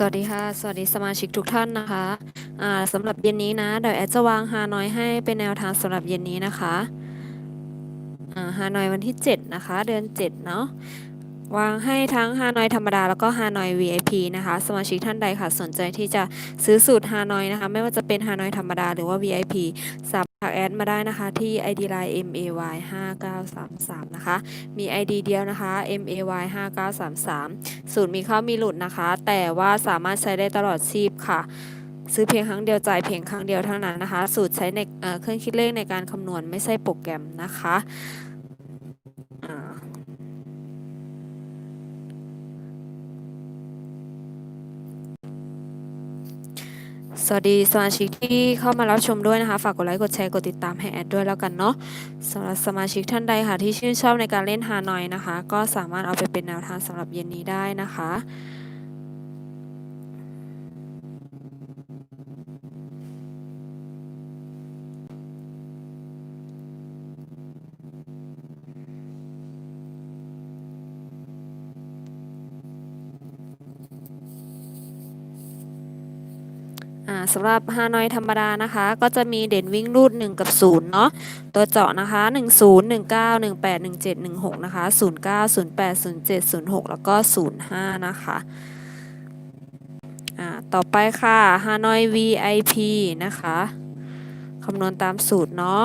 สวัสดีค่ะ สวัสดีสมาชิกทุกท่านนะคะอ่าสำหรับเย็นนี้นะเดี๋ยวแอดจะวางฮานอยให้เป็นแนวทางสำหรับเย็นนี้นะคะอ่าฮานอยวันที่ 7 นะคะ เดือน 7 เนาะ วางให้ทั้งฮานอยธรรมดาแล้วก็ฮานอย VIP นะคะ สมาชิกท่านใดค่ะ สนใจที่จะซื้อสูตรฮานอยนะคะ ไม่ว่าจะเป็นฮานอยธรรมดาหรือว่า VIP สามารถแอดมาได้นะคะ ที่ ID line MAY 5933นะคะ มี ID เดียวนะคะ MAY 5933สูตรมีเข้ามีหลุดนะคะ แต่ว่าสามารถใช้ได้ตลอดชีพค่ะซื้อเพียงครั้งเดียวจ่ายเพียงครั้งเดียวเท่านั้นนะคะ สูตรใช้ในเเครื่องคิดเลขในการคำนวณไม่ใช่โปรแกรมนะคะ สวัสดีสมาชิกที่เข้ามารับชมด้วยนะคะ ฝากกดไลค์กดแชร์กดติดตามให้แอดด้วยแล้วกันเนาะสำหรับสมาชิกท่านใดค่ะที่ชื่นชอบในการเล่นฮานอยนะคะ ก็สามารถเอาไปเป็นแนวทางสำหรับเย็นนี้ได้นะคะ อ่าสำหรับฮานอยธรรมดานะคะ ก็จะมีเด่นวิ่งรูด 1 กับ 0 เนาะตัวเจาะนะคะ 10 19 18 17 16 นะคะ 09 08 07 06 แล้วก็ 05 นะคะอ่าต่อไปค่ะฮานอย VIP นะคะคำนวณตามสูตรเนาะ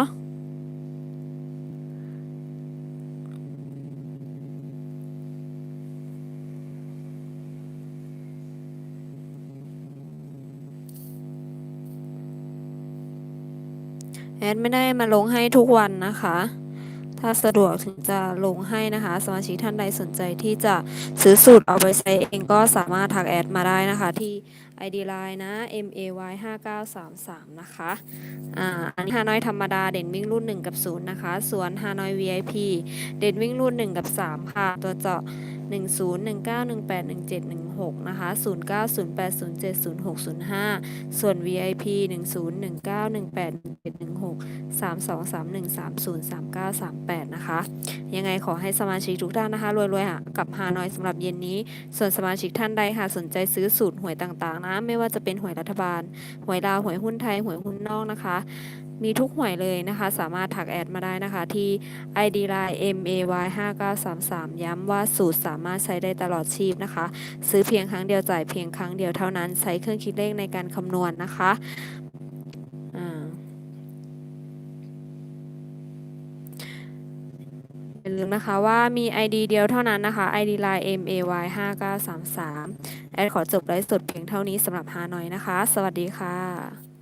แอดไม่ได้มาลงให้ทุกวันนะคะ ถ้าสะดวกถึงจะลงให้นะคะ สมาชิกท่านใดสนใจที่จะซื้อสูตรเอาไปใช้เองก็สามารถทักแอดมาได้นะคะ ที่ ID Line นะ MAY 5933 นะคะอ่าอันนี้ฮานอยธรรมดาเด่นวิ่งรุ่น 1 กับ 0 นะคะ ส่วนฮานอย VIP เด่นวิ่งรุ่น 1 กับ 3 ค่ะ ตัวเจาะ 10 19 18 17 6นะคะ09 08 07 06 05 ส่วน VIP 10 19 18 17 16 32 31 30 39 38 นะคะ ยังไงขอให้สมาชิกทุกท่านนะคะ รวยๆค่ะกับฮานอยสำหรับเย็นนี้ ส่วนสมาชิกท่านใดค่ะ สนใจซื้อสูตรหวยต่างๆนะ ไม่ว่าจะเป็นหวยรัฐบาล หวยลาว หวยหุ้นไทย หวยหุ้นนอกนะคะ มีทุกหวยเลยนะคะ สามารถถักแอดมาได้นะคะ ที่ ID line MAY 5933 ย้ำว่าสูตรสามารถใช้ได้ตลอดชีพนะคะ ซื้อเพียงครั้งเดียวจ่ายเพียงครั้งเดียวเท่านั้น ใช้เครื่องคิดเลขในการคำนวณนะคะอ่าอย่าลืมนะคะว่ามี ID เดียวเท่านั้นนะคะ ID line MAY 5933แอดขอจบไลฟ์สดเพียงเท่านี้สำหรับฮานอยนะคะ สวัสดีค่ะ